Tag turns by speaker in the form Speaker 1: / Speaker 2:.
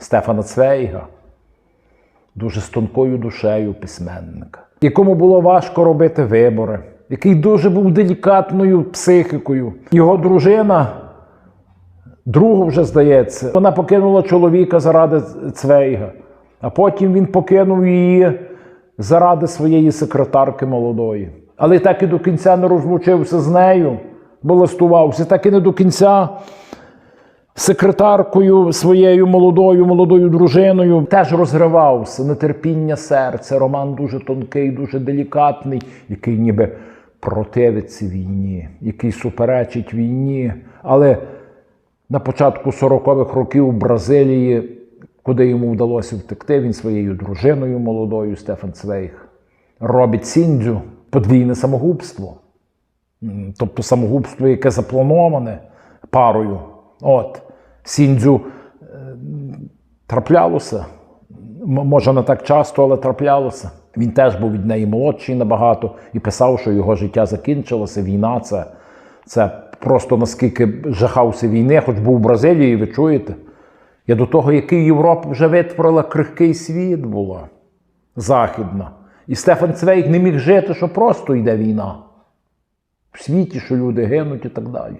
Speaker 1: Стефана Цвейга, дуже з тонкою душею письменника, якому було важко робити вибори, який дуже був делікатною психікою. Його дружина, другу вже здається, вона покинула чоловіка заради Цвейга, а потім він покинув її заради своєї секретарки молодої. Але так і до кінця не розлучився з нею, молестувався, так і не до кінця секретаркою своєю молодою, молодою дружиною теж розривався, нетерпіння серця. Роман дуже тонкий, дуже делікатний, який ніби противиться війні, який суперечить війні. Але на початку 40-х років в Бразилії, куди йому вдалося втекти, він своєю дружиною молодою Стефан Цвейг робить Сіндзю подвійне самогубство. Тобто самогубство, яке заплановане парою. От, Сіндзю е, траплялося. Може, не так часто, але траплялося. Він теж був від неї молодший набагато і писав, що його життя закінчилося. Війна це, це просто наскільки жахався війни, хоч був у Бразилії, ви чуєте. Я до того, який Європа вже витворила крихкий світ була західна. І Стефан Цвейк не міг жити, що просто йде війна. В світі, що люди гинуть і так далі.